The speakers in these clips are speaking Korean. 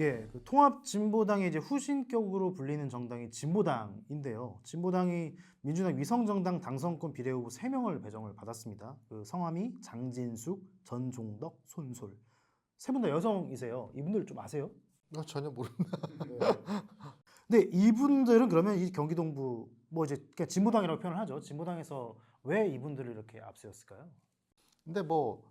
예, 그 통합 진보당의 이제 후신격으로 불리는 정당이 진보당인데요. 진보당이 민주당 위성정당 당선권 비례 후보 3명을 배정을 받았습니다. 그 성함이 장진숙, 전종덕, 손솔. 세 분 다 여성이세요. 이분들 좀 아세요? 나 전혀 모릅니다. 근데 이분들은 그러면 이 경기동부 뭐 이제 그냥 진보당이라고 표현을 하죠. 진보당에서 왜 이분들을 이렇게 앞세웠을까요? 근데 뭐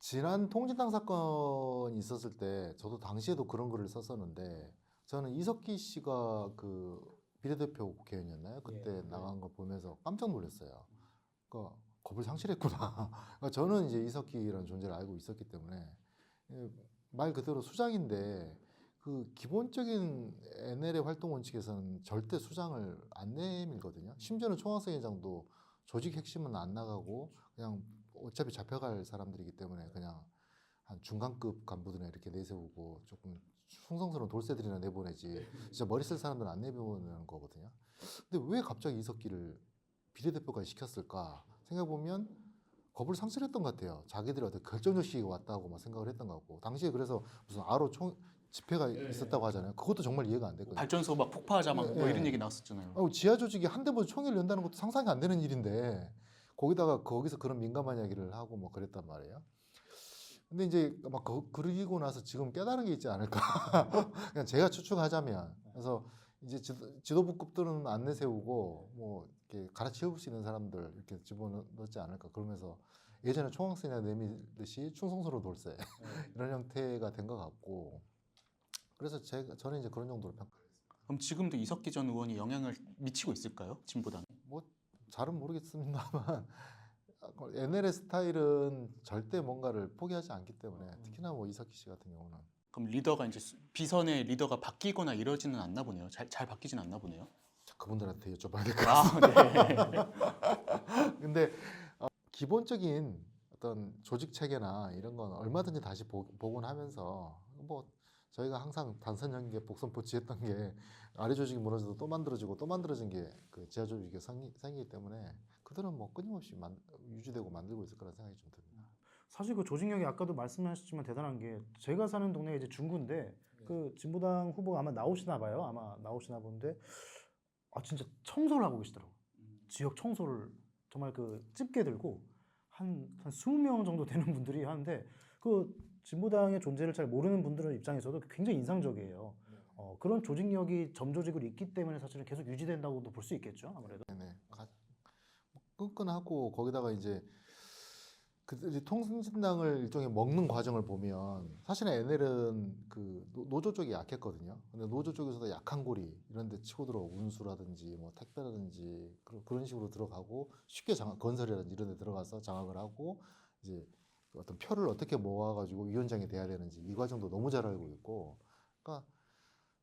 지난 통진당 사건이 있었을 때 저도 당시에도 그런 글을 썼었는데 저는 이석기 씨가 그 비례대표 국회의원이었나요? 그때 예, 네. 나간 거 보면서 깜짝 놀랐어요. 그러니까 겁을 상실했구나. 그러니까 저는 이제 이석기라는 존재를 알고 있었기 때문에 예, 말 그대로 수장인데 그 기본적인 NL의 활동 원칙에서는 절대 수장을 안 내밀거든요. 심지어는 총학생회장도 조직 핵심은 안 나가고 그냥 어차피 잡혀갈 사람들이기 때문에 그냥 한 중간급 간부들이나 이렇게 내세우고 조금 충성스러운 돌쇠들이나 내보내지 진짜 머리 쓸 사람들은 안 내보내는 거거든요. 근데 왜 갑자기 이석기를 비례대표까지 시켰을까 생각해보면 겁을 상실했던 것 같아요. 자기들이 어떤 결정적 시기가 왔다고 막 생각을 했던 것 같고 당시에 그래서 무슨 아로 총 집회가 있었다고 하잖아요. 그것도 정말 이해가 안 됐거든요. 발전소 막 폭파하자 막뭐 네. 이런 얘기 나왔었잖아요. 어, 지하 조직이 한 대보다 총회를 연다는 것도 상상이 안 되는 일인데 거기다가 거기서 그런 민감한 이야기를 하고 뭐 그랬단 말이에요. 근데 이제 막 그, 그러고 나서 지금 깨달은 게 있지 않을까. 그냥 제가 추측하자면 그래서 이제 지도, 지도부급들은 안 내세우고 뭐 이렇게 갈아치울 수 있는 사람들 이렇게 집어넣지 않을까 그러면서 예전에 총학생회 내밀듯이 충성스러운 돌쇠 이런 형태가 된 것 같고 그래서 제가 저는 이제 그런 정도로 평가. 그럼 지금도 이석기 전 의원이 영향을 미치고 있을까요? 진보당. 뭐 잘은 모르겠습니다만 NL의 스타일은 절대 뭔가를 포기하지 않기 때문에 특히나 뭐 이석기 씨 같은 경우는 그럼 리더가 이제 수- 비선의 리더가 바뀌거나 이러지는 않나 보네요. 잘, 잘 바뀌진 않나 보네요. 그분들한테 여쭤봐야 될 것 같아요. 아, 네. 근데 어, 기본적인 어떤 조직 체계나 이런 건 얼마든지 다시 보, 복원하면서 뭐 저희가 항상 단선 연계 복선 포치 했던 게 아래 조직이 무너져도 또 만들어지고 또 만들어진 게 그 지하 조직이 생기, 생기기 때문에 그들은 뭐 끊임없이 만, 유지되고 만들고 있을 거라 생각이 좀 듭니다. 사실 그 조직력이 아까도 말씀하셨지만 대단한 게 제가 사는 동네가 이제 중구인데 그 진보당 후보가 아마 나오시나 봐요. 아마 나오시나 본데 아 진짜 청소를 하고 계시더라고. 요 지역 청소를 정말 그 집게 들고 한 한 20명 정도 되는 분들이 하는데 그 진보당의 존재를 잘 모르는 분들의 입장에서도 굉장히 인상적이에요. 어, 그런 조직력이 점조직으로 있기 때문에 사실은 계속 유지된다고도 볼 수 있겠죠. 아무래도. 네네. 가- 뭐 끈끈하고 거기다가 이제 그들이 통신당을 일종의 먹는 과정을 보면 사실은 NL은 그 노- 노조 쪽이 약했거든요. 근데 노조 쪽에서도 약한 고리 이런 데 치고 들어 운수라든지 뭐 택배라든지 그런 식으로 들어가고 쉽게 장악 건설이라든지 이런 데 들어가서 장악을 하고 이제 그 어떤 표를 어떻게 모아가지고 위원장이 돼야 되는지 이 과정도 너무 잘 알고 있고 그러니까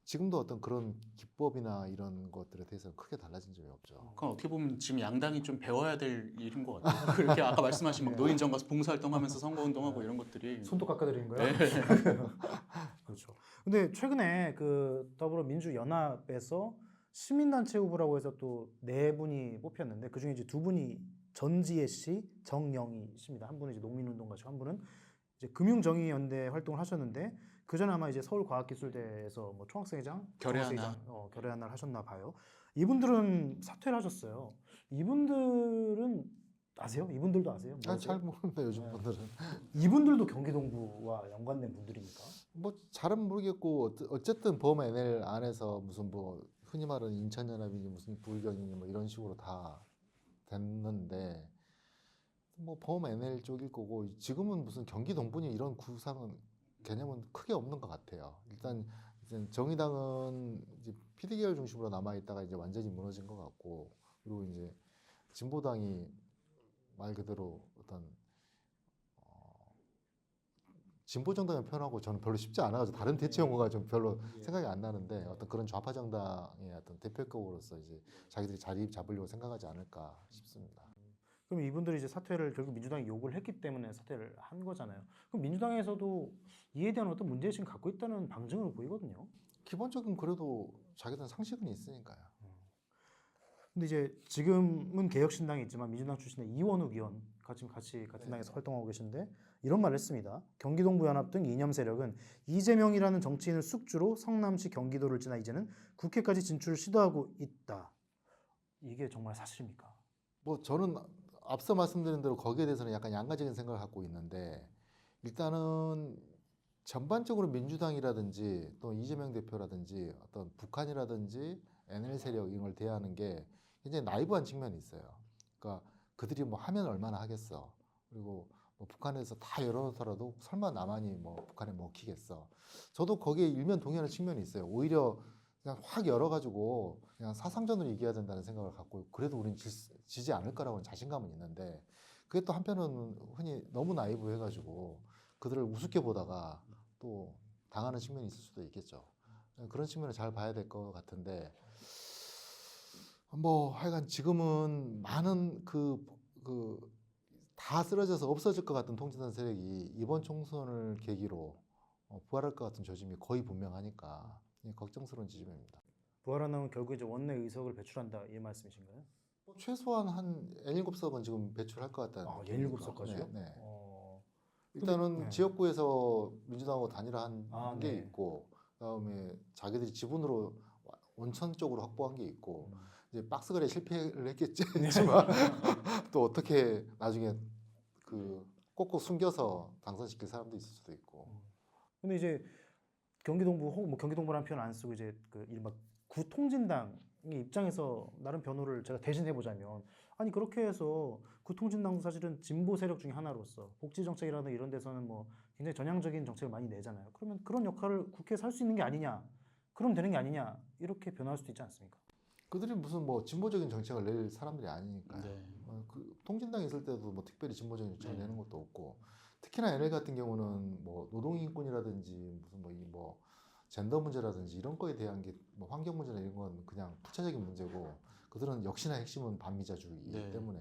지금도 어떤 그런 기법이나 이런 것들에 대해서는 크게 달라진 점이 없죠. 그럼 어떻게 보면 지금 양당이 좀 배워야 될 일인 것 같아요. 그렇게 아까 말씀하신 막 노인정 가서 봉사활동하면서 선거운동하고 이런 것들이 손톱 깎아드리는 거예요? 네. 그렇죠. 근데 최근에 그 더불어민주연합에서 시민단체 후보라고 해서 또 네 분이 뽑혔는데 그 중에 이제 두 분이 전지혜 씨, 정영희 씨입니다. 한 분은 이제 농민운동가시고 한 분은 이제 금융정의연대 활동을 하셨는데 그 전에 아마 이제 서울과학기술대에서 뭐 총학생회장, 결의 총학생회장, 하나. 어, 결의 하나를 하셨나 봐요. 이분들은 사퇴를 하셨어요. 이분들은 아세요? 이분들도 아세요? 아, 모르세요? 잘 모릅니다 요즘 네. 분들은 이분들도 경기동부와 연관된 분들입니까? 뭐 잘은 모르겠고 어쨌든 범 NL 안에서 무슨 뭐 흔히 말하는 인천연합이니 무슨 불경이니 뭐 이런 식으로 다 됐는데 뭐범 NL 쪽일 거고 지금은 무슨 경기 동분이 이런 구상은 개념은 크게 없는 것 같아요. 일단 이제 정의당은 이제 PD 계열 중심으로 남아 있다가 이제 완전히 무너진 것 같고 그리고 이제 진보당이 말 그대로 어떤 어, 진보 정당을 표현하고 저는 별로 쉽지 않아가지고 다른 대체 용어가 좀 별로 생각이 안 나는데 어떤 그런 좌파 정당의 어떤 대표격으로서 이제 자기들이 자리 잡으려고 생각하지 않을까 싶습니다. 그럼 이분들이 이제 사퇴를 결국 민주당이 요구를 했기 때문에 사퇴를 한 거잖아요. 그럼 민주당에서도 이에 대한 어떤 문제의식을 갖고 있다는 방증을 보이거든요. 기본적인 그래도 자기들은 상식은 있으니까요. 근데 이제 지금은 개혁신당이 있지만 민주당 출신의 이원욱 의원 같이 같이 같은 네. 당에서 활동하고 계신데 이런 말을 했습니다. 경기동부 연합 등 이념 세력은 이재명이라는 정치인을 숙주로 성남시 경기도를 지나 이제는 국회까지 진출을 시도하고 있다. 이게 정말 사실입니까? 뭐 저는 앞서 말씀드린 대로 거기에 대해서는 약간 양가적인 생각을 갖고 있는데 일단은 전반적으로 민주당이라든지 또 이재명 대표라든지 어떤 북한이라든지 NL 세력 이런 걸 대하는 게 굉장히 나이브한 측면이 있어요. 그러니까 그들이 뭐 하면 얼마나 하겠어. 그리고 뭐 북한에서 다 열어놓더라도 설마 남한이 뭐 북한에 먹히겠어. 저도 거기에 일면 동의하는 측면이 있어요. 오히려 그냥 확 열어가지고 그냥 사상전으로 이겨야 된다는 생각을 갖고 그래도 우린 질 수- 지지 않을 거라고는 자신감은 있는데 그게 또 한편은 흔히 너무 나이브해가지고 그들을 우습게 보다가 또 당하는 측면이 있을 수도 있겠죠. 그런 측면을 잘 봐야 될 것 같은데 뭐 하여간 지금은 많은 그 그 다 쓰러져서 없어질 것 같은 통치단 세력이 이번 총선을 계기로 어, 부활할 것 같은 조짐이 거의 분명하니까 예, 걱정스러운 지점입니다. 부활하면 결국 이제 원내 의석을 배출한다 이 말씀이신가요? 뭐 최소한 한 N7석은 지금 배출할 것 같다는 아, 느낌이니까. 17석까지요? 네, 네. 어, 일단은 네. 지역구에서 민주당하고 단일화한 아, 게 네. 있고 그다음에 자기들이 지분으로 와- 원천 쪽으로 확보한 게 있고 음. 이제 박스거리에 실패를 했겠지 네. 또 어떻게 나중에 그 꼭꼭 숨겨서 당선시킬 사람도 있을 수도 있고 근데 이제 경기동부 혹뭐 경기동부라는 표현 안 쓰고 이제 그 이른바 구통진당의 입장에서 나름 변호를 제가 대신해 보자면 아니 그렇게 해서 구통진당도 사실은 진보 세력 중에 하나로서 복지 정책이라든 이런 데서는 뭐 굉장히 전향적인 정책을 많이 내잖아요. 그러면 그런 역할을 국회에서 할 수 있는 게 아니냐? 그럼 되는 게 아니냐? 이렇게 변화할 수도 있지 않습니까? 그들이 무슨 뭐 진보적인 정책을 낼 사람들이 아니니까요. 네. 어, 그 통진당에 있을 때도 뭐 특별히 진보적인 정책을 네. 내는 것도 없고 특히나 NL 같은 경우는 뭐 노동인권이라든지 무슨 뭐이뭐 젠더 문제라든지 이런 거에 대한 게 뭐 환경 문제나 이런 건 그냥 부차적인 문제고 그들은 역시나 핵심은 반미자주의이기 네. 때문에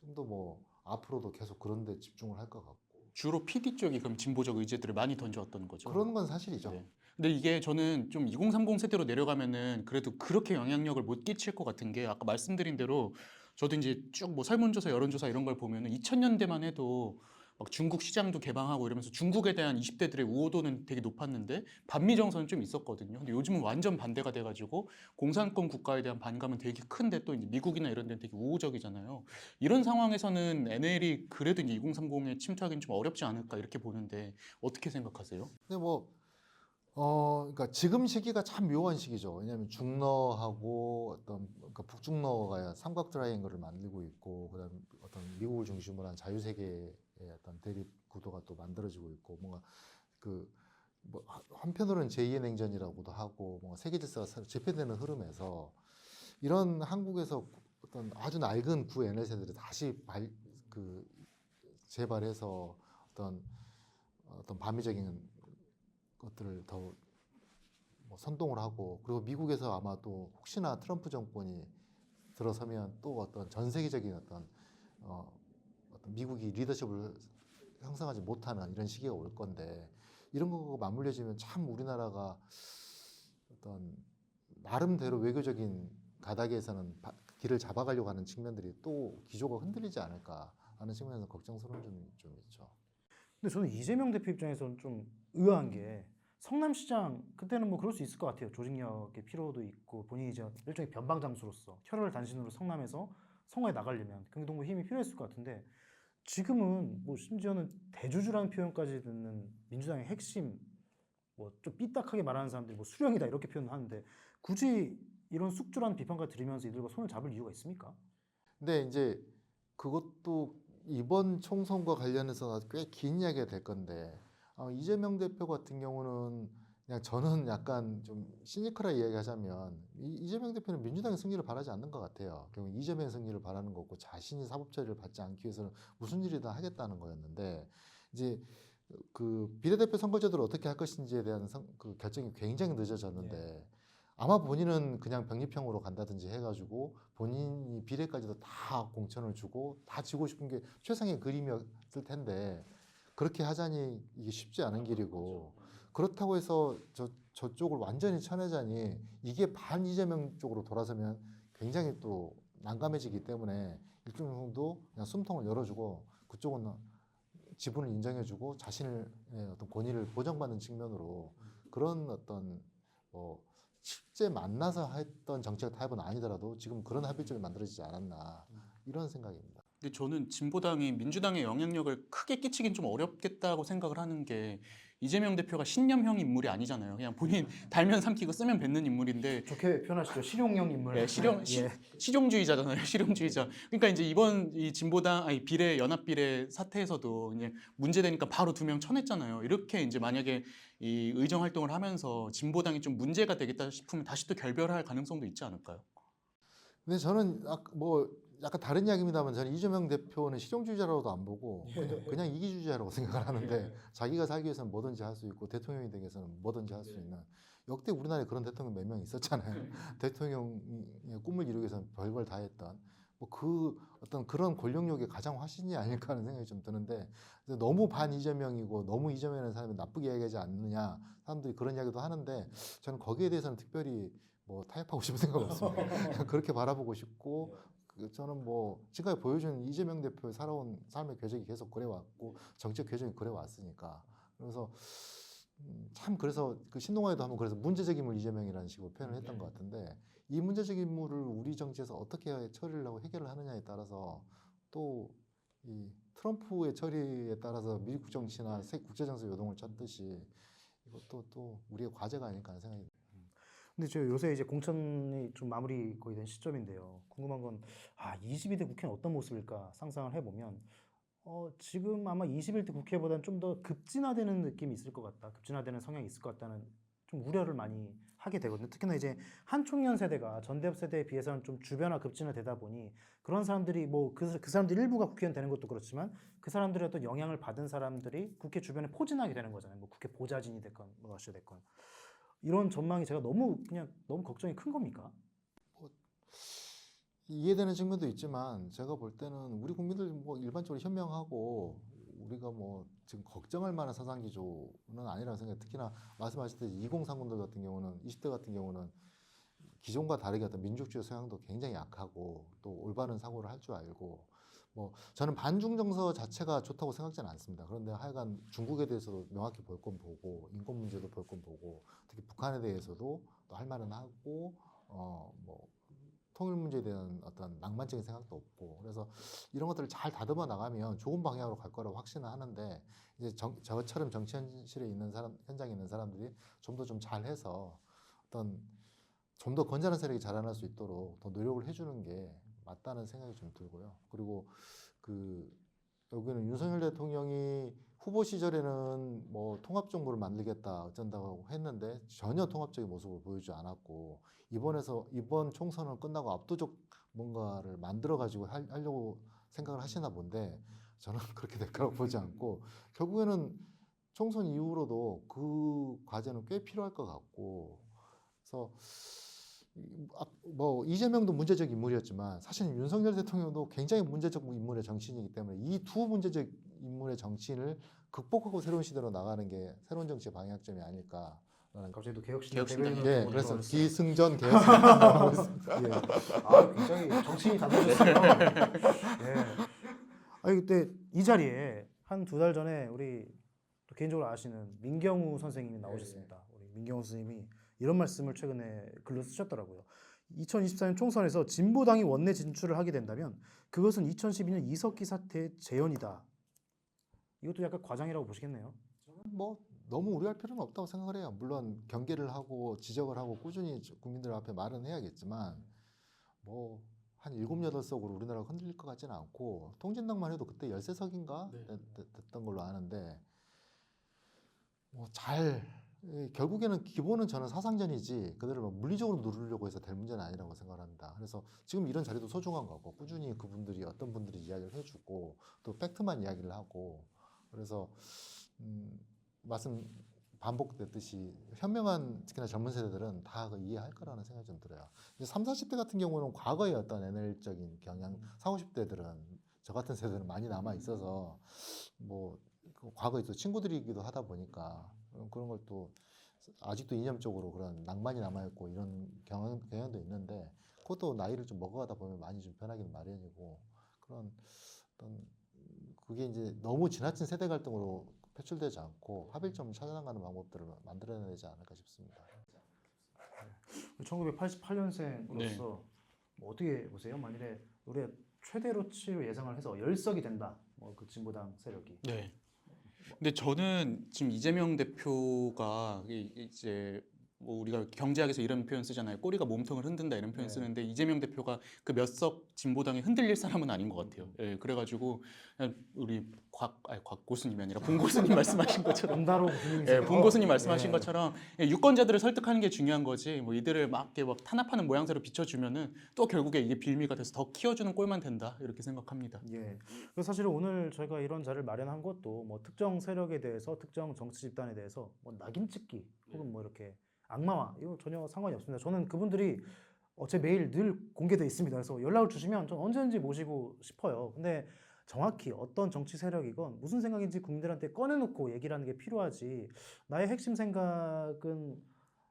좀 더 뭐 앞으로도 계속 그런 데 집중을 할 것 같고 주로 PD 쪽이 그럼 진보적 의제들을 많이 던져왔던 거죠. 그런 건 사실이죠. 네. 근데 이게 저는 좀 2030 세대로 내려가면은 그래도 그렇게 영향력을 못 끼칠 것 같은 게 아까 말씀드린 대로 저도 이제 쭉 뭐 설문조사, 여론조사 이런 걸 보면은 2000년대만 해도 막 중국 시장도 개방하고 이러면서 중국에 대한 20대들의 우호도는 되게 높았는데 반미 정서는 좀 있었거든요. 근데 요즘은 완전 반대가 돼가지고 공산권 국가에 대한 반감은 되게 큰데 또 이제 미국이나 이런 데는 되게 우호적이잖아요. 이런 상황에서는 NL이 그래도 이제 2030에 침투하기는 좀 어렵지 않을까 이렇게 보는데 어떻게 생각하세요? 근데 뭐, 어, 그러니까 지금 시기가 참 묘한 시기죠. 왜냐하면 중러하고 어떤 그러니까 북중러가 삼각 트라이앵글을 만들고 있고, 그다음 어떤 미국을 중심으로 한 자유 세계의 어떤 대립 구도가 또 만들어지고 있고, 뭔가 그, 뭐 한- 한편으로는 제2의 냉전이라고도 하고, 뭔가 세계 질서가 재편되는 흐름에서 이런 한국에서 어떤 아주 낡은 구 NL 세대들이 다시 발, 그 재발해서 어떤 어떤 반미적인 것들을 더 뭐 선동을 하고 그리고 미국에서 아마 또 혹시나 트럼프 정권이 들어서면 또 어떤 전 세계적인 어떤 어, 어떤 미국이 리더십을 형성하지 못하는 이런 시기가 올 건데 이런 거가 맞물려지면 참 우리나라가 어떤 나름대로 외교적인 가닥에서는 바- 길을 잡아가려고 하는 측면들이 또 기조가 흔들리지 않을까 하는 측면에서 걱정스러운 점이 좀 있죠. 근데 저는 이재명 대표 입장에서는 좀 의아한 게 성남시장 그때는 뭐 그럴 수 있을 것 같아요. 조직력의 필요도 있고 본인이 이제 일종의 변방 장수로서 혈혈 단신으로 성남에서 성화에 나가려면 경기동부 힘이 필요했을 것 같은데 지금은 뭐 심지어는 대주주라는 표현까지 듣는 민주당의 핵심 뭐 좀 삐딱하게 말하는 사람들이 뭐 수령이다 이렇게 표현하는데 굳이 이런 숙주라는 비판까지 들으면서 이들과 손을 잡을 이유가 있습니까? 근데 이제 그것도 이번 총선과 관련해서 꽤 긴 이야기가 될 건데 어, 이재명 대표 같은 경우는 그냥 저는 약간 좀 시니컬하게 이야기하자면 이, 이재명 대표는 민주당의 승리를 바라지 않는 것 같아요. 결국 이재명의 승리를 바라는 거고 자신이 사법 처리를 받지 않기 위해서는 무슨 일이든 하겠다는 거였는데 이제 그 비례대표 선거제도를 어떻게 할 것인지에 대한 선- 그 결정이 굉장히 늦어졌는데 아마 본인은 그냥 병립형으로 간다든지 해가지고 본인이 비례까지도 다 공천을 주고 다 지고 싶은 게 최상의 그림이었을 텐데 그렇게 하자니 이게 쉽지 않은 길이고 그렇다고 해서 저 저쪽을 완전히 쳐내자니 이게 반 이재명 쪽으로 돌아서면 굉장히 또 난감해지기 때문에 일정 정도 그냥 숨통을 열어주고 그쪽은 지분을 인정해주고 자신의 어떤 권위를 보장받는 측면으로 그런 어떤 뭐 실제 만나서 했던 정책 타협은 아니더라도 지금 그런 합의점이 만들어지지 않았나 이런 생각입니다. 근데 저는 진보당이 민주당의 영향력을 크게 끼치긴 좀 어렵겠다고 생각을 하는 게 이재명 대표가 신념형 인물이 아니잖아요. 그냥 본인 달면 삼키고 쓰면 뱉는 인물인데 좋게 표현하시죠. 실용형 인물. 네, 실용 시, 예. 실용주의자잖아요. 실용주의자. 그러니까 이제 이번 이 진보당 아니 비례 연합 비례 사태에서도 이제 문제되니까 바로 두 명 쳐냈잖아요. 이렇게 이제 만약에 이 의정 활동을 하면서 진보당이 좀 문제가 되겠다 싶으면 다시 또 결별할 가능성도 있지 않을까요? 근데 저는 아- 뭐 약간 다른 이야기입니다만 저는 이재명 대표는 실용주의자라고도 안 보고 그냥 이기주의자라고 생각을 하는데 자기가 살기 위해서는 뭐든지 할 수 있고 대통령이 되기 위해서는 뭐든지 할 수 있는 역대 우리나라에 그런 대통령 몇 명 있었잖아요. 대통령의 꿈을 이루기 위해서는 별걸 다 했던 뭐 그 어떤 그런 권력력의 가장 화신이 아닐까 하는 생각이 좀 드는데 너무 반 이재명이고 너무 이재명이라는 사람이 나쁘게 이야기하지 않느냐 사람들이 그런 이야기도 하는데 저는 거기에 대해서는 특별히 뭐 타협하고 싶은 생각 없습니다. 그렇게 바라보고 싶고 그 저는 뭐 지금까지 보여준 이재명 대표의 살아온 삶의 궤적이 계속 그래왔고 정책 궤적이 그래왔으니까. 그래서 음, 참 그래서 그 신동아에도 한번 그래서 문제적 인물 이재명이라는 식으로 표현을 했던 것 같은데 이 문제적 인물을 우리 정치에서 어떻게 처리를 하고 해결을 하느냐에 따라서 또 이 트럼프의 처리에 따라서 미국 정치나 세 국제 정세 요동을 쳤듯이 이것도 또 우리의 과제가 아닐까 하는 생각이 근데 저 요새 이제 공천이 좀 마무리 거의 된 시점인데요. 궁금한 건, 아, 22대 국회는 어떤 모습일까 상상을 해보면, 어, 지금 아마 21대 국회보다는 좀 더 급진화되는 느낌이 있을 것 같다. 급진화되는 성향이 있을 것 같다는 좀 우려를 많이 하게 되거든요. 특히나 이제 한총련 세대가 전대협 세대에 비해서는 좀 주변화 급진화되다 보니 그런 사람들이 뭐그 그 사람들 일부가 국회의원 되는 것도 그렇지만 그 사람들의 어떤 영향을 받은 사람들이 국회 주변에 포진하게 되는 거잖아요. 뭐 국회 보좌진이 됐건 뭐 어찌 됐건 이런 전망이 제가 너무 그냥 너무 걱정이 큰 겁니까? 이해되는 측면도 있지만 제가 볼 때는 우리 국민들 뭐 일반적으로 현명하고 우리가 뭐 지금 걱정할 만한 사상 기조는 아니라고 생각해요. 특히나 말씀하셨듯이 2030들 같은 경우는 20대 같은 경우는 기존과 다르게 어떤 민족주의 성향도 굉장히 약하고 또 올바른 사고를 할 줄 알고 뭐 저는 반중 정서 자체가 좋다고 생각지는 않습니다. 그런데 하여간 중국에 대해서도 명확히 볼 건 보고 인권 문제도 볼 건 보고 특히 북한에 대해서도 또 할 말은 하고 어 뭐 통일 문제에 대한 어떤 낭만적인 생각도 없고 그래서 이런 것들을 잘 다듬어 나가면 좋은 방향으로 갈 거라고 확신을 하는데 이제 정, 저처럼 정치 현실에 있는 사람 현장에 있는 사람들이 좀 더 좀 잘해서 어떤 좀 더 건전한 세력이 자라날 수 있도록 더 노력을 해주는 게 맞다는 생각이 좀 들고요. 그리고 그 여기는 윤석열 대통령이 후보 시절에는 뭐 통합 정부를 만들겠다 어쩐다고 했는데 전혀 통합적인 모습을 보이지 않았고 이번에서 이번 총선은 끝나고 압도적 뭔가를 만들어 가지고 하려고 생각을 하시나 본데 저는 그렇게 될 거라고 보지 않고 결국에는 총선 이후로도 그 과제는 꽤 필요할 것 같고 그래서 뭐 이재명도 문제적 인물이었지만 사실 윤석열 대통령도 굉장히 문제적 인물의 정치인이기 때문에 이 두 문제적 인물의 정치인을 극복하고 새로운 시대로 나가는 게 새로운 정치의 방향점이 아닐까라는 갑자기 또 개혁신당 대변인으로 네, 또 그래서. 기승전 있습니다. 예. 아, 굉장히 정신이 단단하셨어요. 예. 아니 그때 이 자리에 한 두 달 전에 우리 또 개인적으로 아시는 민경우 선생님이 나오셨습니다. 우리 민경우 선생님이 이런 말씀을 최근에 글로 쓰셨더라고요. 2024년 총선에서 진보당이 원내 진출을 하게 된다면 그것은 2012년 이석기 사태의 재현이다. 이것도 약간 과장이라고 보시겠네요. 뭐 너무 우려할 필요는 없다고 생각을 해요. 물론 경계를 하고 지적을 하고 꾸준히 국민들 앞에 말은 해야겠지만 뭐 한 일곱 여덟 석으로 우리나라가 흔들릴 것 같지는 않고 통진당만 해도 그때 열세 석인가 네. 됐던 걸로 아는데 뭐 잘 결국에는 기본은 저는 사상전이지 그들을 막 물리적으로 누르려고 해서 될 문제는 아니라고 생각을 합니다. 그래서 지금 이런 자리도 소중한 거고 꾸준히 그분들이 어떤 분들이 이야기를 해주고 또 팩트만 이야기를 하고 그래서 음, 말씀 반복됐듯이 현명한 특히나 젊은 세대들은 다그 이해할 거라는 생각이 좀 들어요. 이제 3, 40대 같은 경우는 과거의 어떤 NL적인 경향, 40, 50대들은 저 같은 세대는 많이 남아 있어서 뭐그 과거에 또 친구들이기도 하다 보니까 그런 걸 또 아직도 이념적으로 그런 낭만이 남아 있고 이런 경향, 경향도 있는데 그것도 나이를 좀 먹어가다 보면 많이 좀 변하기는 마련이고 그런 어떤 그게 이제 너무 지나친 세대 갈등으로 표출되지 않고 합일점을 찾아나가는 방법들을 만들어내야 되지 않을까 싶습니다. 1988년생으로서 네. 뭐 어떻게 보세요? 만일에 우리가 최대로치로 예상을 해서 열석이 된다. 뭐 그 진보당 세력이. 네. 근데 저는 지금 이재명 대표가 이- 이제 뭐 우리가 경제학에서 이런 표현 쓰잖아요. 꼬리가 몸통을 흔든다 이런 표현 네. 쓰는데 이재명 대표가 그 몇 석 진보당에 흔들릴 사람은 아닌 것 같아요. 예, 그래가지고 우리 곽, 아니 곽 교수님이 아니라 본 교수님 말씀하신 것처럼 교수님이 예, 본 교수님 말씀하신 예. 것처럼 예, 유권자들을 설득하는 게 중요한 거지. 뭐 이들을 막 이렇게 막 탄압하는 모양새로 비춰주면은 또 결국에 이게 빌미가 돼서 더 키워주는 꼴만 된다 이렇게 생각합니다. 예. 사실 오늘 저희가 이런 자리를 마련한 것도 뭐 특정 세력에 대해서 특정 정치 집단에 대해서 뭐 낙인 찍기 혹은 뭐 이렇게 악마화 이거 전혀 상관이 없습니다. 저는 그분들이 어, 제 메일 늘 공개돼 있습니다. 그래서 연락을 주시면 전 언제든지 모시고 싶어요. 근데 정확히 어떤 정치 세력이건 무슨 생각인지 국민들한테 꺼내놓고 얘기를 하는 게 필요하지. 나의 핵심 생각은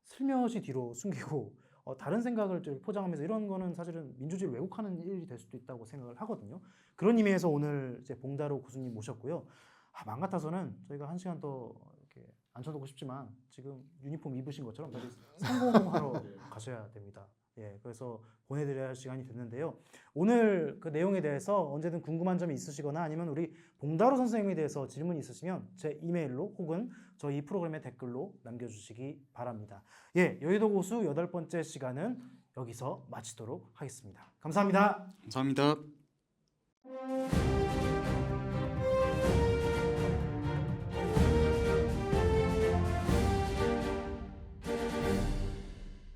슬며시 뒤로 숨기고 어, 다른 생각을 좀 포장하면서 이런 거는 사실은 민주주의를 왜곡하는 일이 될 수도 있다고 생각을 하거든요. 그런 의미에서 오늘 이제 봉다로 교수님 모셨고요. 아, 맘 같아서는 저희가 한 시간 더 앉혀놓고 싶지만 지금 유니폼 입으신 것처럼 다시 성공하러 가셔야 됩니다. 예, 그래서 보내드려야 할 시간이 됐는데요. 오늘 그 내용에 대해서 언제든 궁금한 점이 있으시거나 아니면 우리 봉다로 선생님에 대해서 질문이 있으시면 제 이메일로 혹은 저희 이 프로그램의 댓글로 남겨주시기 바랍니다. 예, 여의도 고수 여덟 번째 시간은 여기서 마치도록 하겠습니다. 감사합니다. 감사합니다.